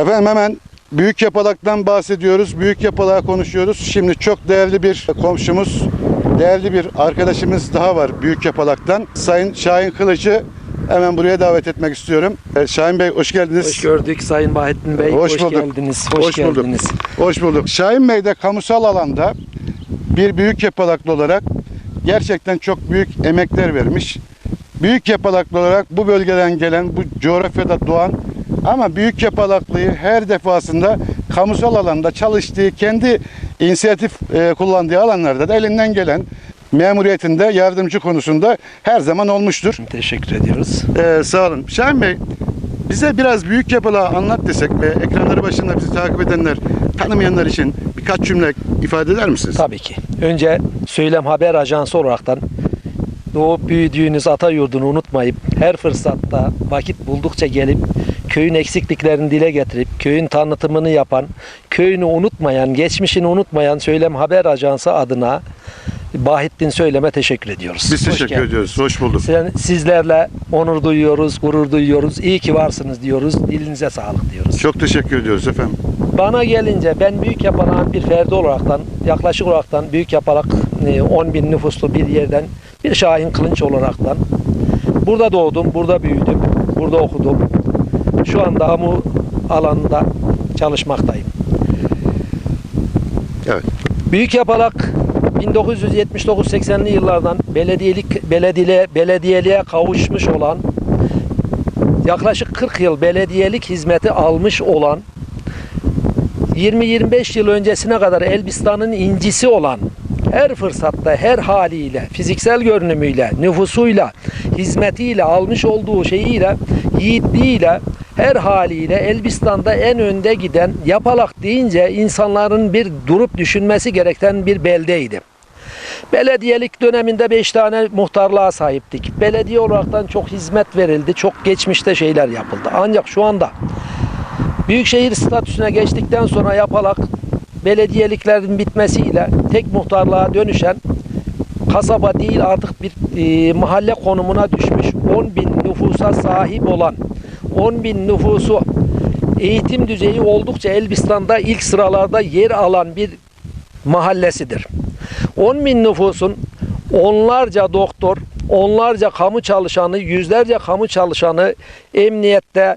Efendim hemen Büyük Yapalak'tan bahsediyoruz. Büyük Yapalak'ı konuşuyoruz. Şimdi çok değerli bir komşumuz, değerli bir arkadaşımız daha var Büyük Yapalak'tan. Sayın Şahin Kılıç'ı hemen buraya davet etmek istiyorum. Ee, Şahin Bey hoş geldiniz. Hoş gördük Sayın Bahettin Bey. Hoş Hoş, bulduk. geldiniz. Hoş, bulduk. geldiniz. Hoş bulduk. Şahin Bey de kamusal alanda bir büyük yapalaklı olarak gerçekten çok büyük emekler vermiş. Büyük yapalaklı olarak bu bölgeden gelen, bu coğrafyada doğan ama büyük yapalaklıyı her defasında kamusal alanda çalıştığı, kendi inisiyatif e, kullandığı alanlarda da elinden gelen memuriyetinde yardımcı konusunda her zaman olmuştur. Teşekkür ediyoruz. Ee, sağ olun. Şahin Bey, bize biraz büyük yapıla anlat desek ve ekranları başında bizi takip edenler, tanımayanlar için birkaç cümle ifade eder misiniz? Tabii ki. Önce Söylem Haber Ajansı olaraktan doğup büyüdüğünüz ata yurdunu unutmayıp her fırsatta vakit buldukça gelip köyün eksikliklerini dile getirip köyün tanıtımını yapan, köyünü unutmayan, geçmişini unutmayan Söylem Haber Ajansı adına Bahettin Söylem'e teşekkür ediyoruz. Biz Hoş teşekkür geldiniz. ediyoruz. Hoş bulduk. Sizlerle onur duyuyoruz, gurur duyuyoruz. İyi ki varsınız diyoruz. Dilinize sağlık diyoruz. Çok teşekkür ediyoruz efendim. Bana gelince ben Büyük Yapalak'ın bir ferdi olaraktan yaklaşık olaraktan Büyük Yapalak e, 10 bin nüfuslu bir yerden bir Şahin Kılınç olaraktan burada doğdum, burada büyüdüm, burada okudum. Şu anda kamu alanında çalışmaktayım. Evet. Büyük Yapalak 1979-80'li yıllardan belediyelik belediye belediyeliğe kavuşmuş olan yaklaşık 40 yıl belediyelik hizmeti almış olan 20-25 yıl öncesine kadar Elbistan'ın incisi olan her fırsatta her haliyle, fiziksel görünümüyle, nüfusuyla, hizmetiyle, almış olduğu şeyiyle, yiğitliğiyle, her haliyle Elbistan'da en önde giden yapalak deyince insanların bir durup düşünmesi gereken bir beldeydi. Belediyelik döneminde 5 tane muhtarlığa sahiptik. Belediye olaraktan çok hizmet verildi, çok geçmişte şeyler yapıldı. Ancak şu anda Büyükşehir statüsüne geçtikten sonra yapalak belediyeliklerin bitmesiyle tek muhtarlığa dönüşen kasaba değil artık bir e, mahalle konumuna düşmüş 10 bin nüfusa sahip olan 10 bin nüfusu eğitim düzeyi oldukça Elbistan'da ilk sıralarda yer alan bir mahallesidir. 10 bin nüfusun onlarca doktor, onlarca kamu çalışanı, yüzlerce kamu çalışanı emniyette,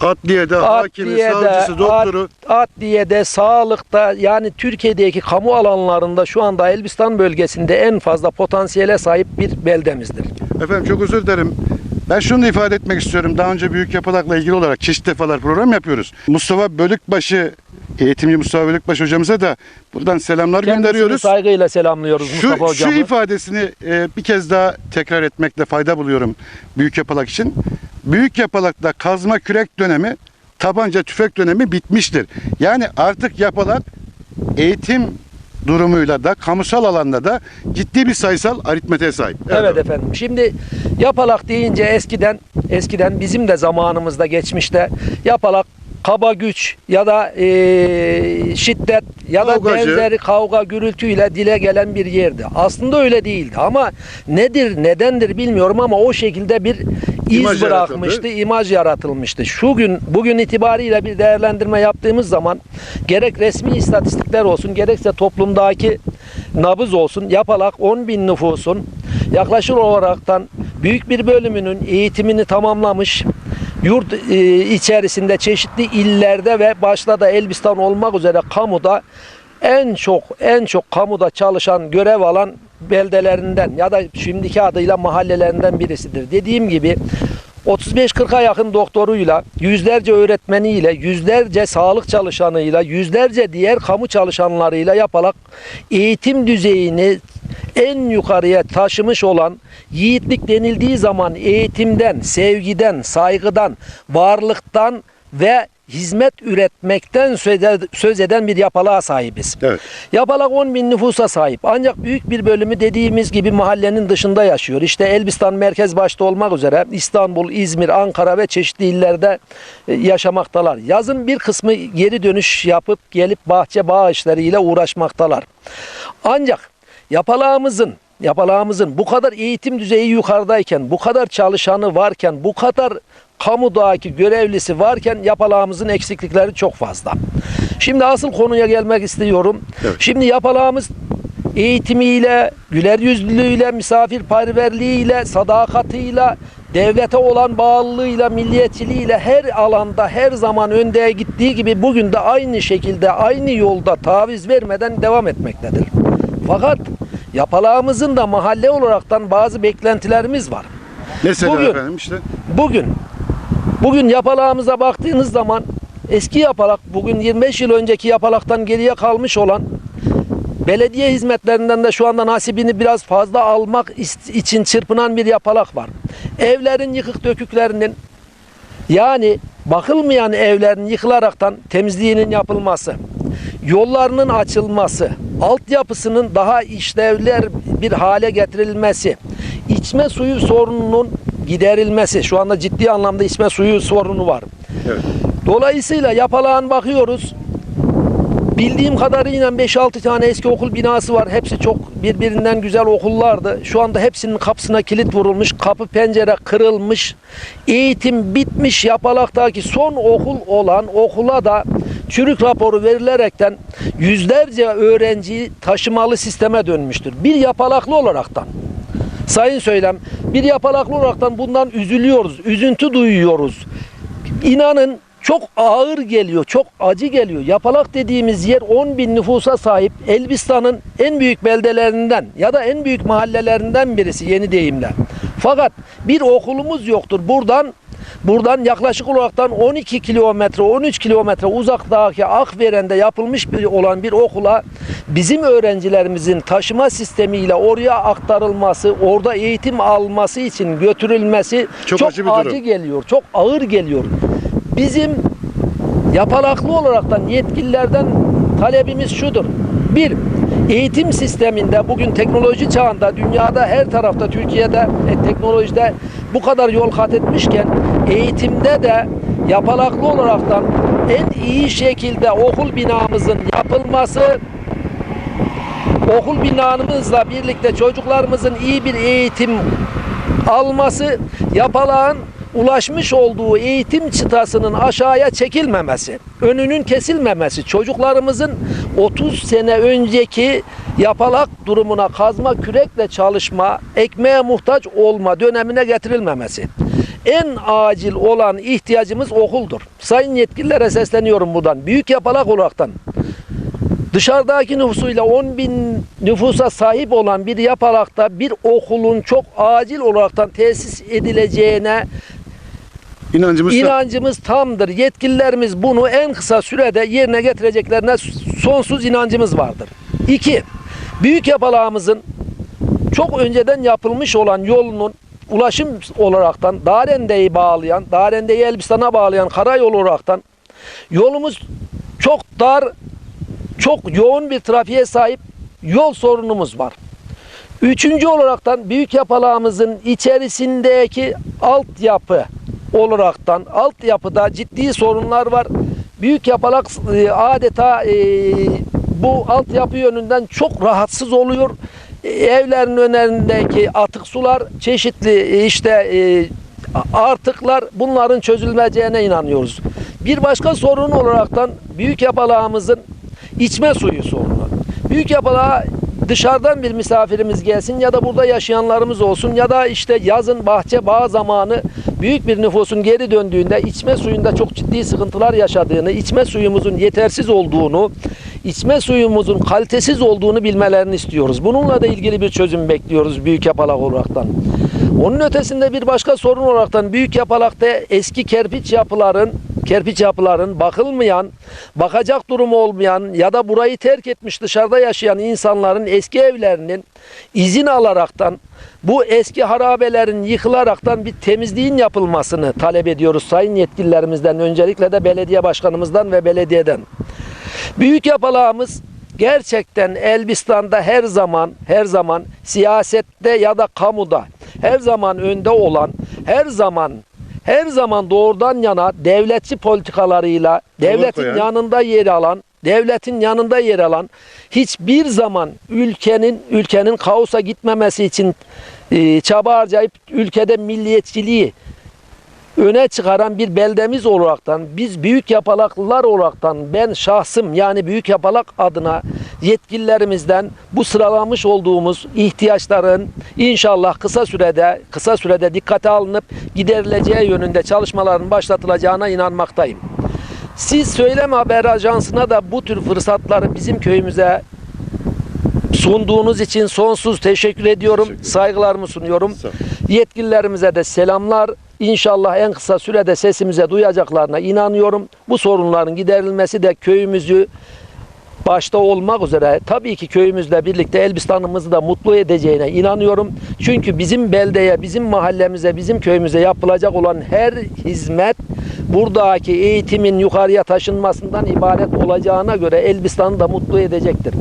Adliyede, hakimi, adliyede, savcısı, doktoru. ad- adliyede, sağlıkta yani Türkiye'deki kamu alanlarında şu anda Elbistan bölgesinde en fazla potansiyele sahip bir beldemizdir. Efendim çok özür dilerim. Ben şunu da ifade etmek istiyorum. Daha önce Büyük Yapalak'la ilgili olarak çeşitli defalar program yapıyoruz. Mustafa Bölükbaşı, eğitimci Mustafa Bölükbaşı hocamıza da buradan selamlar Kendisini gönderiyoruz. saygıyla selamlıyoruz Mustafa Şu, şu hocamı. ifadesini e, bir kez daha tekrar etmekte fayda buluyorum Büyük Yapalak için. Büyük Yapalak'ta kazma kürek dönemi, tabanca tüfek dönemi bitmiştir. Yani artık Yapalak eğitim durumuyla da kamusal alanda da ciddi bir sayısal aritmetiğe sahip. Evet efendim. Şimdi yapalak deyince eskiden eskiden bizim de zamanımızda geçmişte yapalak kaba güç ya da eee, şiddet ya da Kavgacı. benzeri kavga gürültüyle dile gelen bir yerdi. Aslında öyle değildi ama nedir nedendir bilmiyorum ama o şekilde bir iz İmaj bırakmıştı, yaratıldı. imaj yaratılmıştı. Şu gün bugün itibariyle bir değerlendirme yaptığımız zaman gerek resmi istatistikler olsun gerekse toplumdaki nabız olsun yapalak 10 bin nüfusun yaklaşık olaraktan büyük bir bölümünün eğitimini tamamlamış yurt e, içerisinde çeşitli illerde ve başta da Elbistan olmak üzere kamuda en çok en çok kamuda çalışan görev alan beldelerinden ya da şimdiki adıyla mahallelerinden birisidir. Dediğim gibi 35-40'a yakın doktoruyla, yüzlerce öğretmeniyle, yüzlerce sağlık çalışanıyla, yüzlerce diğer kamu çalışanlarıyla yapalak eğitim düzeyini en yukarıya taşımış olan yiğitlik denildiği zaman eğitimden, sevgiden, saygıdan, varlıktan ve hizmet üretmekten söz- eden bir yapılığa sahibiz. Evet. Yapalak 10 bin nüfusa sahip. Ancak büyük bir bölümü dediğimiz gibi mahallenin dışında yaşıyor. İşte Elbistan merkez başta olmak üzere İstanbul, İzmir, Ankara ve çeşitli illerde e, yaşamaktalar. Yazın bir kısmı geri dönüş yapıp gelip bahçe bağ işleriyle uğraşmaktalar. Ancak yapalağımızın yapalağımızın bu kadar eğitim düzeyi yukarıdayken, bu kadar çalışanı varken, bu kadar kamudaki görevlisi varken yapalağımızın eksiklikleri çok fazla. Şimdi asıl konuya gelmek istiyorum. Evet. Şimdi yapalağımız eğitimiyle, güler yüzlülüğüyle, misafirperverliğiyle, sadakatiyle, devlete olan bağlılığıyla, milliyetçiliğiyle her alanda her zaman önde gittiği gibi bugün de aynı şekilde aynı yolda taviz vermeden devam etmektedir. Fakat yapalağımızın da mahalle olaraktan bazı beklentilerimiz var. Mesela Bugün- efendim işte Bugün bugün yapalağımıza baktığınız zaman eski yapalak bugün 25 yıl önceki yapalaktan geriye kalmış olan belediye hizmetlerinden de şu anda nasibini biraz fazla almak için çırpınan bir yapalak var. Evlerin yıkık döküklerinin yani bakılmayan evlerin yıkılaraktan temizliğinin yapılması, yollarının açılması, altyapısının daha işlevler bir hale getirilmesi, içme suyu sorununun giderilmesi. Şu anda ciddi anlamda içme suyu sorunu var. evet. Dolayısıyla yapalağın bakıyoruz. Bildiğim kadarıyla 5-6 tane eski okul binası var. Hepsi çok birbirinden güzel okullardı. Şu anda hepsinin kapısına kilit vurulmuş. Kapı pencere kırılmış. Eğitim bitmiş. Yapalaktaki son okul olan okula da çürük raporu verilerekten yüzlerce öğrenciyi taşımalı sisteme dönmüştür. Bir yapalaklı olaraktan Sayın Söylem, bir yapalaklı olaraktan bundan üzülüyoruz, üzüntü duyuyoruz. İnanın çok ağır geliyor, çok acı geliyor. Yapalak dediğimiz yer 10 bin nüfusa sahip Elbistan'ın en büyük beldelerinden ya da en büyük mahallelerinden birisi yeni deyimle. Fakat bir okulumuz yoktur. Buradan Buradan yaklaşık olaraktan 12 kilometre, 13 kilometre uzaktaki Akveren'de yapılmış bir olan bir okula bizim öğrencilerimizin taşıma sistemiyle oraya aktarılması, orada eğitim alması için götürülmesi Çok çok, acı acı geliyor, çok ağır geliyor. Bizim yapalaklı olaraktan yetkililerden talebimiz şudur. Bir, eğitim sisteminde bugün teknoloji çağında dünyada her tarafta Türkiye'de e, teknolojide bu kadar yol kat etmişken eğitimde de yapalaklı olaraktan en iyi şekilde okul binamızın yapılması okul binamızla birlikte çocuklarımızın iyi bir eğitim alması yapalağın ulaşmış olduğu eğitim çıtasının aşağıya çekilmemesi, önünün kesilmemesi, çocuklarımızın 30 sene önceki yapalak durumuna kazma kürekle çalışma, ekmeğe muhtaç olma dönemine getirilmemesi. En acil olan ihtiyacımız okuldur. Sayın yetkililere sesleniyorum buradan. Büyük yapalak olaraktan Dışarıdaki nüfusuyla 10 bin nüfusa sahip olan bir yapalakta bir okulun çok acil olaraktan tesis edileceğine inancımız inancımız tamdır. Yetkililerimiz bunu en kısa sürede yerine getireceklerine sonsuz inancımız vardır. İki, büyük yapalağımızın çok önceden yapılmış olan yolunun ulaşım olaraktan Darende'yi bağlayan, Darende'yi Elbistan'a bağlayan karayolu olaraktan yolumuz çok dar, çok yoğun bir trafiğe sahip yol sorunumuz var. Üçüncü olaraktan büyük yapalağımızın içerisindeki altyapı olaraktan altyapıda ciddi sorunlar var. Büyük yapalak e, adeta e, bu altyapı yönünden çok rahatsız oluyor. E, evlerin önlerindeki atık sular, çeşitli e, işte e, artıklar bunların çözülmeyeceğine inanıyoruz. Bir başka sorun olaraktan büyük yapalağımızın içme suyu sorunu. Büyük yapıla dışarıdan bir misafirimiz gelsin ya da burada yaşayanlarımız olsun ya da işte yazın bahçe bağ zamanı büyük bir nüfusun geri döndüğünde içme suyunda çok ciddi sıkıntılar yaşadığını, içme suyumuzun yetersiz olduğunu, içme suyumuzun kalitesiz olduğunu bilmelerini istiyoruz. Bununla da ilgili bir çözüm bekliyoruz büyük yapalak olaraktan. Onun ötesinde bir başka sorun olaraktan büyük yapalakta eski kerpiç yapıların kerpiç yapıların bakılmayan, bakacak durumu olmayan ya da burayı terk etmiş dışarıda yaşayan insanların eski evlerinin izin alaraktan bu eski harabelerin yıkılaraktan bir temizliğin yapılmasını talep ediyoruz sayın yetkililerimizden öncelikle de belediye başkanımızdan ve belediyeden. Büyük yapalağımız gerçekten Elbistan'da her zaman her zaman siyasette ya da kamuda her zaman önde olan her zaman her zaman doğrudan yana devletçi politikalarıyla devletin koyan. yanında yer alan devletin yanında yer alan, hiçbir zaman ülkenin ülkenin kaosa gitmemesi için e, çaba harcayıp ülkede milliyetçiliği öne çıkaran bir beldemiz olaraktan biz büyük yapalaklılar olaraktan ben şahsım yani büyük yapalak adına yetkililerimizden bu sıralamış olduğumuz ihtiyaçların inşallah kısa sürede kısa sürede dikkate alınıp giderileceği yönünde çalışmaların başlatılacağına inanmaktayım. Siz Söyleme Haber Ajansı'na da bu tür fırsatları bizim köyümüze sunduğunuz için sonsuz teşekkür ediyorum. Teşekkür. Saygılarımı sunuyorum. Yetkililerimize de selamlar. İnşallah en kısa sürede sesimize duyacaklarına inanıyorum. Bu sorunların giderilmesi de köyümüzü başta olmak üzere tabii ki köyümüzle birlikte Elbistan'ımızı da mutlu edeceğine inanıyorum. Çünkü bizim beldeye, bizim mahallemize, bizim köyümüze yapılacak olan her hizmet buradaki eğitimin yukarıya taşınmasından ibaret olacağına göre Elbistan'ı da mutlu edecektir.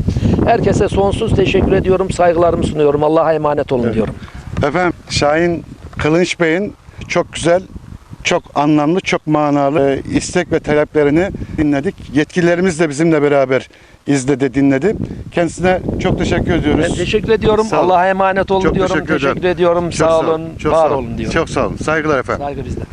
Herkese sonsuz teşekkür ediyorum, saygılarımı sunuyorum. Allah'a emanet olun diyorum. Efendim Şahin Kılınç Bey'in çok güzel, çok anlamlı, çok manalı e, istek ve taleplerini dinledik. Yetkililerimiz de bizimle beraber izledi, dinledi. Kendisine çok teşekkür ediyoruz. Ben teşekkür ediyorum. Sağ. Allah'a emanet olun Çok diyorum. teşekkür. Teşekkür ediyorum. Çok sağ olun, olun. çok var sağ olun. olun diyorum. Çok sağ olun. Saygılar efendim. Saygı bizden.